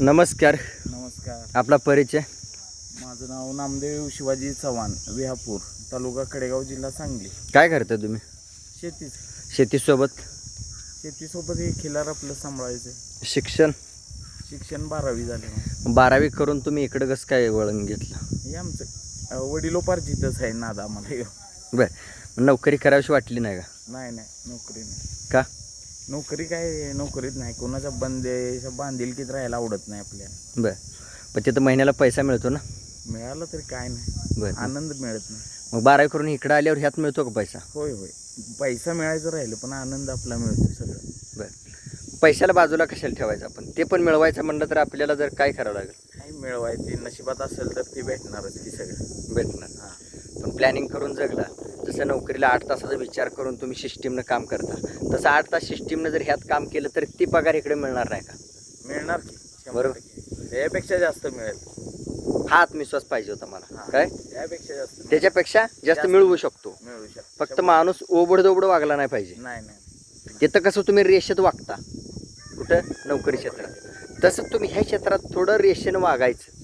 नमस्कार. नमस्कार. आपला परिचय? माझं नाव नामदेव शिवाजी चव्हाण विहापूर तालुका कडेगाव जिल्हा सांगली. काय करता तुम्ही? शेतीच. शेतीसोबत? शेतीसोबत हे खिलार आपलं सांभाळायचं. शिक्षण? शिक्षण बारावी झाले मग. बारावी करून तुम्ही इकडं कसं काय वळण घेतलं? हे आमचं अं, वडिलोपार्जितच आहे नाद आम्हाला. ह्यो. बरं. नोकरी करावीशी वाटली नाही का? नाही नाही. नोकरी नाही. का? नोकरी काय नोकरीत नाही. कोणाच्या बंदे बांधिलकीत राहायला आवडत नाही आपल्याला. बरं. पण तिथं महिन्याला पैसा मिळतो ना? मिळालं तरी काय नाही. बरं. आनंद मिळत नाही. मग बारावी करून इकडं आल्यावर ह्यात मिळतो का पैसा? होय होय. पैसा मिळायचं राहिलं पण आनंद आपला मिळतो सगळं. बरं. पैशाला बाजूला कशाला ठेवायचं आपण? ते पण मिळवायचं म्हणलं तर आपल्याला जर काय करावं लागेल? काही मिळवायची नशिबात असेल तर ती भेटणारच की सगळं. भेटणार. हां. पण प्लॅनिंग करून जगला. जसं नोकरीला आठ तासाचा विचार करून तुम्ही सिस्टीमनं काम करता तसं आठ तास सिस्टीमनं जर ह्यात काम केलं तर ती पगार इकडे मिळणार नाही का? मिळणार की बरोबर. टक्के. त्यापेक्षा जास्त मिळेल. हा आत्मविश्वास पाहिजे होता मला. काय? त्यापेक्षा जास्त. त्याच्यापेक्षा जास्त. मिळवू शकतो. मिळू शकतो. फक्त माणूस ओबड दोबड वागला नाही पाहिजे. नाही नाही. तिथं कसं तुम्ही रेषेत वागता? कुठं? नोकरी क्षेत्रात. तसं तुम्ही ह्या क्षेत्रात थोडं रेषेनं वागायचं.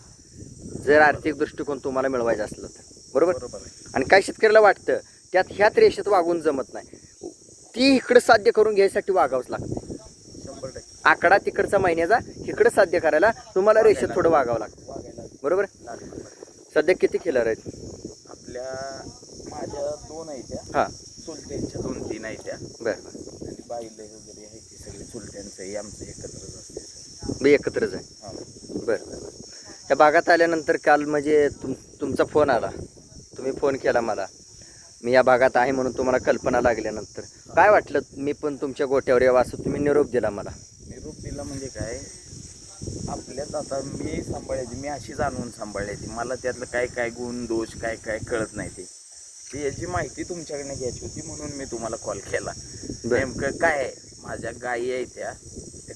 जर आर्थिक दृष्टिकोन तुम्हाला मिळवायचा असलं तर. बरोबर? बरोबर आहे. आणि काय शेतकऱ्याला वाटतं? त्यात ह्यात रेषेत वागून जमत नाही. ती इकडं साध्य करून घ्यायसाठी वागावंच लागतं. शंभर टक्के. आकडा तिकडचा महिन्याचा इकडं साध्य करायला तुम्हाला रेषेत थोडं वागावं लागतं. वागायला बरोबर. सध्या किती खिलार आहेत? आपल्या माझ्या दोन आहेत त्या. हां. चुलत्यांच्या दोन तीन आहेत त्या. बरं बरं. आणि बाईले वगैरे आहे ती सगळी चुलत्यांचं हे आमचं एकत्रच असते. मी एकत्रच आहे. हा. बरं. बरं बरं त्या भागात आल्यानंतर काल म्हणजे तुम तुमचा फोन आला. तुम्ही फोन केला मला. मी या भागात आहे म्हणून तुम्हाला कल्पना लागल्यानंतर. काय वाटलं? मी पण तुमच्या गोट्यावर यावं असं तुम्ही निरोप दिला मला. निरोप दिला म्हणजे काय? आपल्यात आता मी सांभाळायची मी अशी जाणून सांभाळायची. मला त्यातलं काय काय गुण दोष काय काय कळत नाही ते. ती याची माहिती तुमच्याकडनं घ्यायची होती म्हणून मी तुम्हाला कॉल. केला. नेमकं काय माझ्या गायी आहे त्या.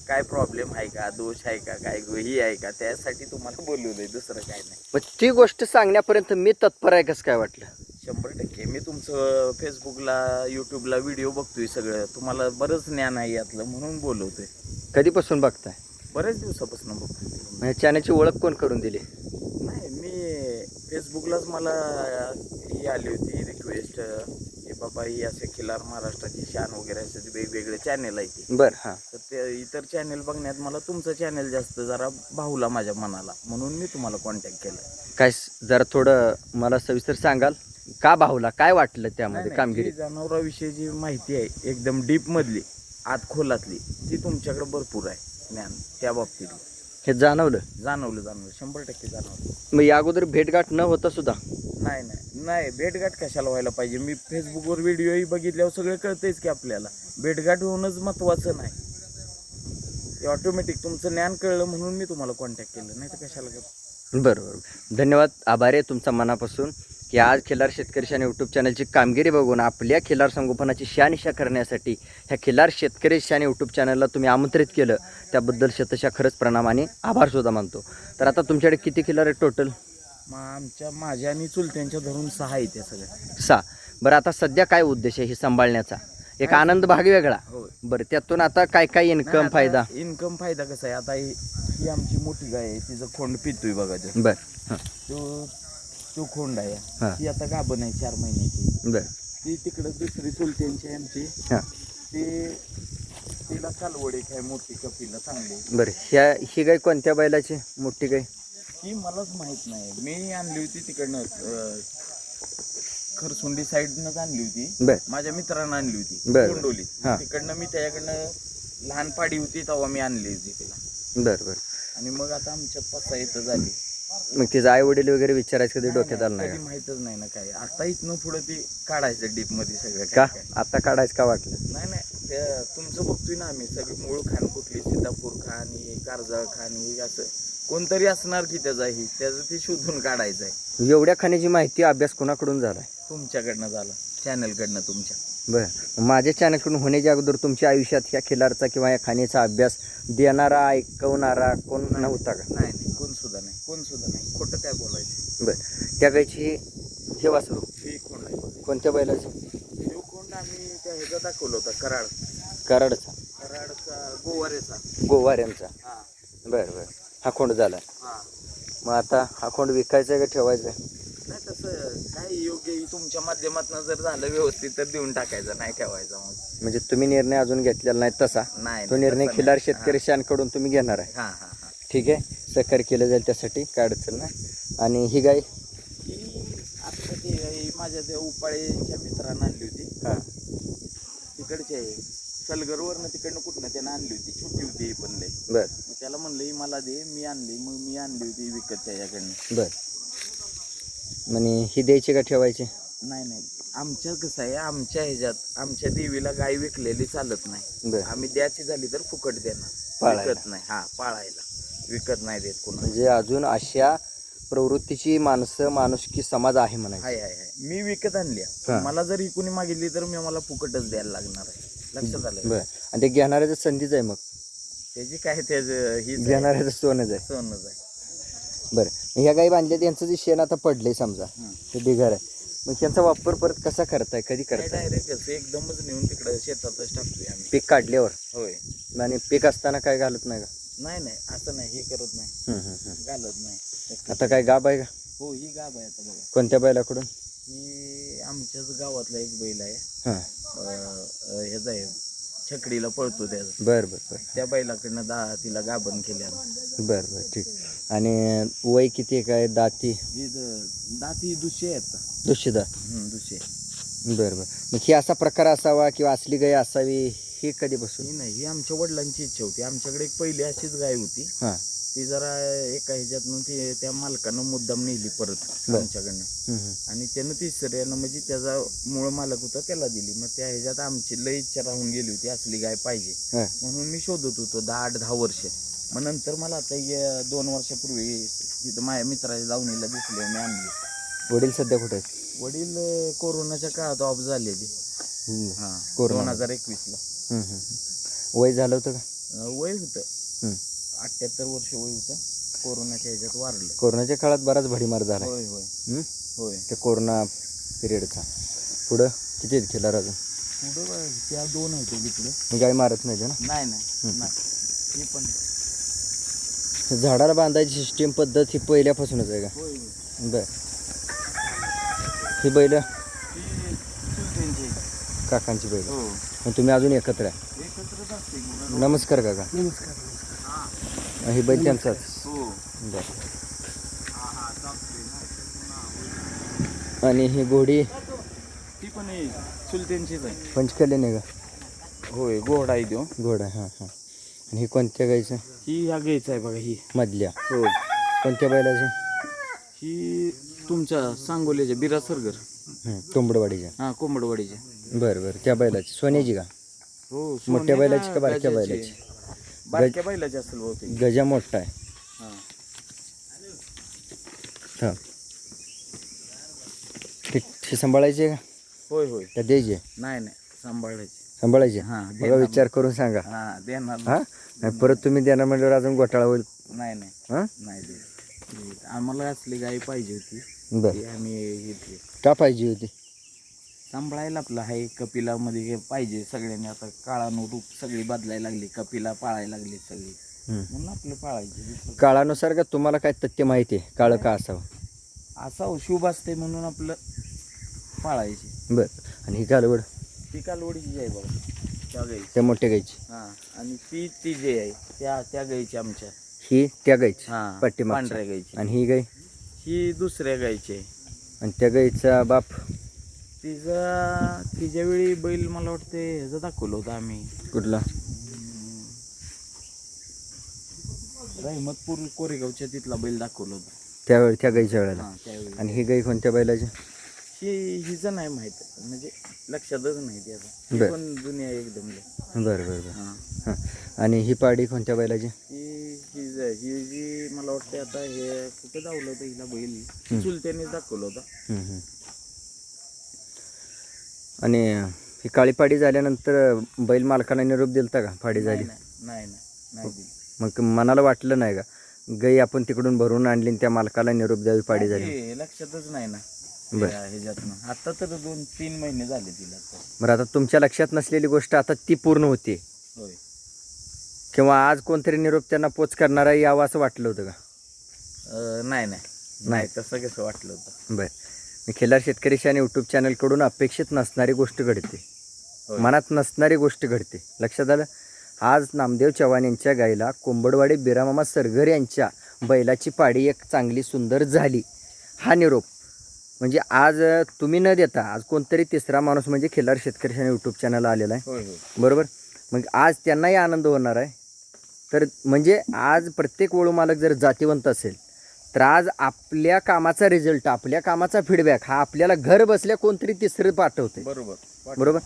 काय प्रॉब्लेम आहे का? दोष आहे का? काय ही आहे का? त्यासाठी तुम्हाला बोलवलंय दुसरं काय नाही. मग ती गोष्ट सांगण्यापर्यंत मी तत्पर आहे कसं काय वाटलं? शंभर टक्के. मी तुमचं फेसबुकला यूट्यूबला व्हिडिओ बघतोय सगळं. तुम्हाला बरंच ज्ञान आहे यातलं म्हणून बोलवतोय. कधीपासून बघताय? बऱ्याच दिवसापासून बघतोय. म्हणजे चॅनलची ओळख कोण करून दिली? नाही मी फेसबुकलाच मला ही आली होती रिक्वेस्ट बाबा ही असे खिलार महाराष्ट्राची शान वगैरे असे वेगवेगळे चॅनेल आहे ते. बरं हां. तर ते इतर चॅनेल बघण्यात मला तुमचं चॅनेल जास्त जरा भावला माझ्या मनाला. म्हणून मी तुम्हाला कॉन्टॅक्ट केला काय स- जरा थोडं मला सविस्तर सांगाल? का भावला? काय वाटलं त्यामध्ये कामगिरी? जनावराविषयी माहिती आहे एकदम डीप मधली आत खोलातली ती तुमच्याकडे भरपूर आहे ज्ञान त्या बाबतीत. हे जाणवलं? जाणवलं जाणवलं. शंभर टक्के जाणवलं. मग या अगोदर भेटगाठ न होता सुद्धा नाही नाही. नाही भेटघाट कशाला व्हायला पाहिजे? मी फेसबुकवर व्हिडिओही बघितल्यावर सगळं कळतंयच की आपल्याला. भेटघाट होणंच महत्त्वाचं नाही. ते ऑटोमॅटिक तुमचं ज्ञान कळलं म्हणून मी तुम्हाला कॉन्टॅक्ट केलं. नाही तर कशाला बरोबर बरं धन्यवाद आभार आहे तुमचा मनापासून की आज खिलार शेतकरी शान यूट्यूब चॅनलची कामगिरी बघून आपल्या खिलार संगोपनाची शहानिशा करण्यासाठी ह्या खिलार शेतकरी शान यूट्यूब चॅनलला तुम्ही आमंत्रित केलं. त्याबद्दल शतशा खरंच प्रणाम आणि आभारसुद्धा मानतो. तर आता तुमच्याकडे किती खिलार आहेत टोटल मग आमच्या माझ्या आणि चुलत्यांच्या धरून सहा आहे त्या सगळ्या. सहा बरं आता सध्या काय उद्देश आहे हे सांभाळण्याचा? एक आनंद भाग वेगळा. होय. बरं त्यातून आता काय काय इन्कम फायदा? इन्कम फायदा कसा आहे? आता ही ही आमची मोठी गाय आहे तिचं खोंड पितोय बघा ते. बरं हां. तो तो खोंड आहे. हां. ती आता गाभण आहे चार महिन्याची. बरं. ती तिकडं दुसरी चुलत्यांची आहे आमची. हां. ते तिला कालवड एक आहे मोठी कपिला चांगली. बरं ह्या ही गाय कोणत्या बैलाची? मोठी गाय? ती मलाच माहीत नाही. मी आणली होती तिकडनं अं, खरसुंडी साईडनंच आणली होती. माझ्या मित्रानं आणली होती बरं. कोंडोली हां. तिकडनं मी त्याच्याकडनं लहान पाडी होती तेव्हा मी आणली होती तिला. बरं बरं. आणि मग आता आमच्यात पाच सहा येतं झाली. मग तिचं आई वडील वगैरे विचारायचं कधी डोक्यात आलं नाही कधी माहितच नाही ना काय आता इथनं पुढं ती काढायचं डीपमध्ये सगळं का? काय. आता काढायचं का वाटलं? नाही नाही त्या तुमचं बघतोय ना आम्ही सगळी मूळ खान कुठली? सीतापूर खान ही कारजाळ खान ही असं. कोणतरी असणार की त्याचा ही? त्याचं ती शोधून काढायचं आहे एवढ्या खाण्याची माहिती अभ्यास कोणाकडून झालाय? तुमच्याकडनं झाला. चॅनलकडनं तुमच्या. बरं. माझ्या चॅनलकडून होण्याच्या अगोदर तुमच्या आयुष्यात ह्या खिलारचा किंवा या खाण्याचा अभ्यास देणारा ऐकवणारा कोण नव्हता का? नाही नाही. कोण सुद्धा नाही. कोण सुद्धा नाही. खोटं काय बोलायचं? बरं. त्या गायची हे वासरू हे कोण आहे? कोणत्या बैलाचं? शिव कोण आम्ही त्या ह्याचा दाखवलं होता कराड. कराडचा. कराडचा गोवारेचा. गोवाऱ्यांचा हा. बरं बरं. हा खोंड झाला. हा. मग आता हा खोंड विकायचा आहे का ठेवायचा आहे? नाही तसं काय योग्य आहे, तुमच्या माध्यमातून जर झालं व्यवस्थित तर देऊन टाकायचं नाही ठेवायचा मग. म्हणजे तुम्ही निर्णय अजून घेतलेला नाही तसा? नाही तो निर्णय तसं खिलार नाही. शेतकरी शानकडून तुम्ही घेणार आहे. हा हा हा. ठीक आहे. सहकार्य केलं जाईल त्यासाठी. काय अडचण नाही. आणि ही गाय? आता ते ही माझ्या त्या उपाळेच्या मित्रानं आणली होती. हां. तिकडचे आहे. सलगरवरनं तिकडनं कुठनं त्यानं आणली होती. छोटी होती ही पण लय. बर. त्याला म्हणलं ही मला दे मी आणली मग मी आणली होती विकत त्याच्याकडनं बर. आणि ही द्यायची का ठेवायची? नाही नाही. आमच्या कसं आहे आमच्या ह्याच्यात आमच्या देवीला गाय विकलेली चालत नाही. बर. आम्ही द्यायची झाली तर फुकट देणार. पाळायला. विकत नाही. हा पाळायला. विकत नाही देत कोणा म्हणजे अजून अशा प्रवृत्तीची माणसं माणुसकी समाज आहे म्हणायचं. हाय हाय हाय. मी विकत आणली हा. मला जर इकुणी मागितली तर मी मला फुकटच द्यायला लागणार आहे. लक्षात आलं बर. आणि ते घेणाऱ्याचं संधीच आहे मग. त्याची काय त्याचं ही घेणाऱ्याचं सोनच आहे. सोनच आहे. बरं. ह्या गाई बांधल्या त्यांचं जे शेण आता पडलंय समजा. ते बिघार आहे. मग त्यांचा वापर परत कसा करताय? कधी करताय? डायरेक्ट कसं एकदमच नेऊन तिकडे शेतातच टाकतोय आम्ही. पीक काढल्यावर? होय. आणि पीक असताना काय घालत नाही का? नाही नाही. असं नाही. हे करत नाही. घालत नाही. आता काय गाब आहे का? हो ही गाब आहे आता बघा. कोणत्या बैलाकडून? ही आमच्याच गावातला एक बैल आहे. हां. अं, अं, ह्याचा आहे. छकडीला पळतो त्याचा. बर बर बर. त्या बैलाकडनं दा तिला गाभण केली आम्ही बर बर ठीक. आणि वय किती आहे काय? दाती? ही दाती दुसरी आहेत. दुशीदा हं, दुसरी. बर बर. मग ही असा प्रकार असावा किंवा असली गाय असावी ही कधीपासून? ही नाही ही आमच्या वडिलांची इच्छा होती. आमच्याकडे एक पहिली अशीच गाय होती. हां. ती जरा एका ह्याच्यातनं ती त्या मालकानं मुद्दाम नेली परत. आमच्याकडनं. आणि त्यानं तिसऱ्यानं म्हणजे त्याचा मूळ मालक होता त्याला दिली. मग त्या ह्याच्यात आमची लई इच्छा राहून गेली होती असली गाय पाहिजे. म्हणून मी शोधत होतो दहा आठ दहा वर्ष. मग नंतर मला आता दोन वर्षापूर्वी तिथं माझ्या मित्राच्या दावणीला दिसले मी आणली. वडील सध्या कुठे आहेत? वडील कोरोनाच्या काळात ऑफ झालेली. हं, हा कोरोना. दोन हजार एकवीसला. वय झालं होतं का? वय होतं. अठ्ठ्याहत्तर वर्ष वय होतं. कोरोनाच्या ह्याच्यात वारलं कोरोनाच्या काळात बराच भडीमार झाला होय होय. हं? होय. त्या कोरोना पिरियडचा. पुढं किती आहेत खिलार अजून? पुढं बघ, त्या दोन आहेत तिकडे मी गाय मारत नाही ना? नाही नाही. नाही. ही पण. झाडाला बांधायची सिस्टीम पद्धत ही पहिल्यापासूनच आहे का? होय होय. बर. ही बैल? ती चुलत्यांची आहे. काकांची बैल. हो. मग तुम्ही अजून एकत्र आहे. एकत्रच असते. की. नमस्कार काका. नमस्कार. ही बैल त्यांचाच. हो. बर. आणि ही घोडी? ती पण चुलत्यांचीच आहे. पंचकल्याण आहे का? होय गोड आहे देऊ घोडा हां हां. आणि ही कोणत्या गायचं ही ह्या घ्यायचं आहे बघा ही. मधल्या. हो. कोणत्या बैलाची? ही तुमच्या सांगोल्याच्या बिरा सरगर. हं, हा कोंबडवाडीच्या. बरं बरं. त्या बैलाची. सोन्याची का? हो मोठ्या बैलाची का बारक्या? बैलाची? बारक्या बैलाची असेल बहुतेक. गजा मोठा आहे. हा. हां. ती ती सांभाळायची का? होय होय. त्या द्यायची? नाही नाही. सांभाळायची. सांभाळायची? हा बघा देणार विचार करून सांगा. हा देणार हा? नाही परत तुम्ही देणार म्हणल्यावर अजून घोटाळा होईल. नाही नाही. हां? नाही देत. देत. आम्हाला असली गाय पाहिजे होती. बरं. ती आम्ही घेतली का पाहिजे होती? सांभाळायला आपलं आहे कपिलामध्ये पाहिजे सगळ्यांनी. आता काळानुरूप सगळी बदलायला लागली कपिला पाळायला लागली सगळी. म्हणून आपलं पाळायचे काळानुसार का तुम्हाला काय तथ्य माहिती आहे? काळं का असावं? असा शुभ असते म्हणून आपलं पाळायचे. बरं. आणि ही कालवड? ती कालवडीची आहे बघा त्या गाईची. त्या मोठ्या गायची हा. आणि ती ती जे आहे. त्या त्या गाईची आमच्या. ही त्या गायची हा. पांढऱ्या गाईची. आणि ही गाय? ही दुसऱ्या गाईची आहे. आणि त्या गायचा बाप? तिचा तिच्या वेळी बैल मला वाटते ह्याचं दाखवलं होतं आम्ही. कुठला? रहमतपूर कोरेगावच्या तिथला बैल दाखवलं होतं. त्यावेळी त्या गायच्या वेळेला? हा त्यावेळी. आणि ही गाय कोणत्या बैलाची? ही हिचं नाही माहीत. म्हणजे लक्षातच नाही त्याचं. पण दुनिया एकदम. बरं बरं बरं. हा. हां. आणि ही पाडी कोणत्या बैलाची? ही ही ज- ही जी मला वाटते आता हे कुठं दावलं होतं हिला बैल? चुलत्यानेच दाखवलं होतं. आणि ही काळी पाडी झाल्यानंतर बैल मालकाला निरोप दिलता का पाडी झाली? नाही. मग मनाला वाटलं नाही का? गाई आपण तिकडून भरून आणली आणि त्या मालकाला निरोप द्यावी पाडी झाली. लक्षातच नाही ना. ह्याच्यातनं. आता तर दोन तीन महिने झाले तिला. बरं आता तुमच्या लक्षात नसलेली गोष्ट आता ती पूर्ण होते. होय. किंवा आज कोणतरी निरोप त्यांना पोच करणारा यावं असं वाटलं होतं का? नाही. नाही तसं कसं वाटलं होतं. बर. मी खिल्लार शेतकरी आणि यूट्यूब चॅनलकडून अपेक्षित नसणारी गोष्ट घडते. मनात नसणारी गोष्ट घडते. लक्षात आलं? आज नामदेव चव्हाण यांच्या गाईला कोंबडवाडी बिरामामा सरगर यांच्या बैलाची पाडी एक चांगली सुंदर झाली. हा निरोप. म्हणजे आज तुम्ही न देता आज कोणतरी तिसरा माणूस म्हणजे खिल्लार शेतकरी यूट्यूब चॅनल आलेला आहे. बरोबर? मग आज त्यांनाही आनंद होणार आहे. तर म्हणजे आज प्रत्येक वळू मालक जर जातीवंत असेल तर आज आपल्या कामाचा रिझल्ट आपल्या कामाचा फीडबॅक हा आपल्याला घर बसल्या कोणतरी तिसरं पाठवते बरोबर. बरोबर?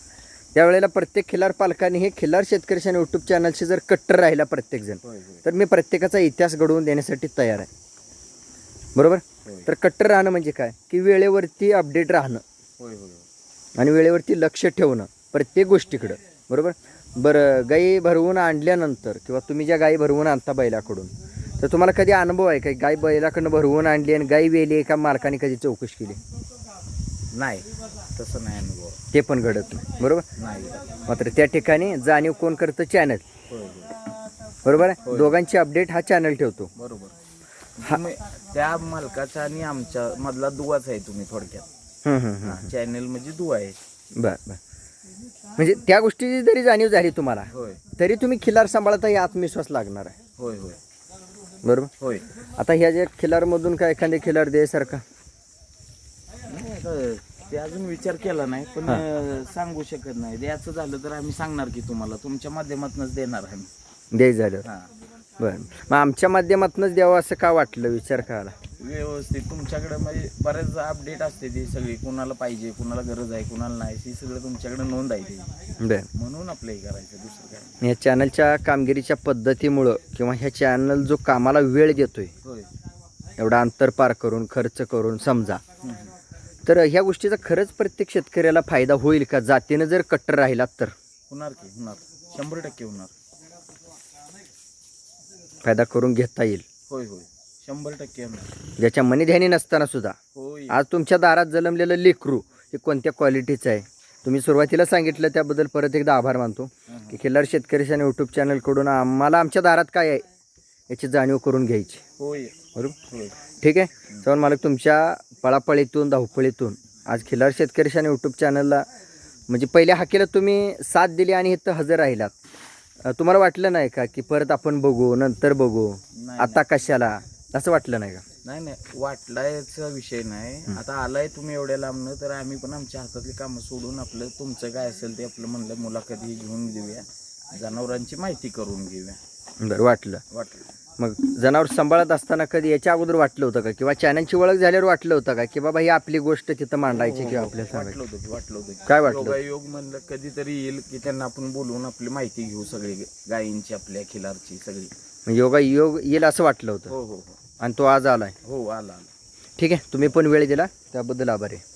त्यावेळेला प्रत्येक खिल्लार पालकांनी हे खिल्लार शेतकरी आणि यूट्यूब चॅनलशी जर कट्टर राहिला प्रत्येकजण तर मी प्रत्येकाचा इतिहास घडवून देण्यासाठी तयार आहे. बरोबर? तर कट्टर राहणं म्हणजे काय? की वेळेवरती अपडेट राहणं. आणि वेळेवरती लक्ष ठेवणं प्रत्येक गोष्टीकडं. बरोबर? बरं गाई भरवून आणल्यानंतर किंवा तुम्ही ज्या गाई भरवून आणता बैलाकडून तर तुम्हाला कधी अनुभव आहे का? गाय बैलाकडनं भरवून आणली आणि गाई वेली का मालकाने कधी चौकशी केली? नाही तसं नाही अनुभव. ते पण घडत नाही. बरोबर? नाही. मात्र त्या ठिकाणी जाणीव कोण करतं? चॅनल. बरोबर आहे. दोघांची अपडेट हा चॅनल ठेवतो. बरोबर. त्या मालकाचा आणि आमच्या मधला दुवाच आहे तुम्ही थोडक्यात. चॅनल म्हणजे दुवा आहे. बरं बरं. म्हणजे त्या गोष्टीची जरी जाणीव झाली तुम्हाला तरी तुम्ही खिलार सांभाळता हे आत्मविश्वास लागणार आहे. होय होय. बरोबर? होय. आता ह्या ज्या खिलारमधून काय एखादे खिलार द्यायसारखा? नाही, आता ते अजून विचार केला नाही पण अं, सांगू शकत नाही. द्यायचं झालं तर आम्ही सांगणार की तुम्हाला. तुमच्या माध्यमातूनच देणार आम्ही. द्याय झालं. हा. बरं. मग आमच्या माध्यमातूनच द्यावं असं का वाटलं? विचार करायला. व्यवस्थित तुमच्याकडे म्हणजे बरेच अपडेट असते ती सगळी कुणाला पाहिजे कुणाला गरज आहे कुणाला नाही ती सगळं तुमच्याकडे नोंद आहे ती. बरं म्हणून आपलं हे करायचं दुसरं काय ह्या चॅनलच्या कामगिरीच्या पद्धतीमुळं किंवा ह्या चॅनल जो कामाला वेळ देतोय होय. एवढा अंतर पार करून खर्च करून समजा. हम्म. तर ह्या गोष्टीचा खरंच प्रत्येक शेतकऱ्याला फायदा होईल का? जातीनं जर कट्टर राहिला तर. होणार की होणार. शंभर टक्के होणार. फायदा करून घेता येईल. होय होय. शंभर टक्के ज्याच्या मनी ध्यानी नसताना सुद्धा. होय. आज तुमच्या दारात जन्मलेलं लेकरू हे कोणत्या क्वालिटीचं आहे? तुम्ही सुरुवातीला सांगितलं त्याबद्दल परत एकदा आभार मानतो. की खिल्लार शेतकरी आणि यूट्यूब चॅनलकडून आम्हाला आमच्या दारात काय आहे याची जाणीव करून घ्यायची. होय. बरोबर? होय. ठीक आहे? चव्हाण मालक तुमच्या पळापळीतून धावपळीतून आज खिल्लार शेतकरी आणि यूट्यूब चॅनलला म्हणजे पहिल्या हाकेला तुम्ही साथ दिली आणि इथं हजर राहिलात. अं, तुम्हाला वाटलं नाही का की परत आपण बघू नंतर बघू? नाही आता कशाला? असं वाटलं नाही का? नाही नाही. वाटलायचा विषय नाही. आता आलाय तुम्ही एवढ्या लांबनं तर आम्ही पण आमच्या हातातली कामं सोडून आपलं तुमचं काय असेल ते आपलं म्हणलं मुलाखत ही घेऊन देऊया जनावरांची माहिती करून घेऊया. बरं वाटलं. वाटलं. मग जनावर सांभाळत असताना कधी याच्या अगोदर वाटलं होतं का? किंवा चॅनलची ओळख झाल्यावर वाटलं होतं का? की बाबा ही आपली गोष्ट तिथं मांडायची किंवा आपल्याला सांगायची? वाटलं होतं की वाटलं होतं. की काय वाटलं? योगायोग म्हणलं कधीतरी येईल की त्यांना आपण बोलवून आपली माहिती घेऊ सगळी गायींची आपल्या खिलारची सगळी. म्हणजे योगा योग येईल असं वाटलं होतं? हो हो हो. आणि तो आज आलाय. हो आला आला. ठीक आहे तुम्ही पण वेळ दिला त्याबद्दल आभारी आहे.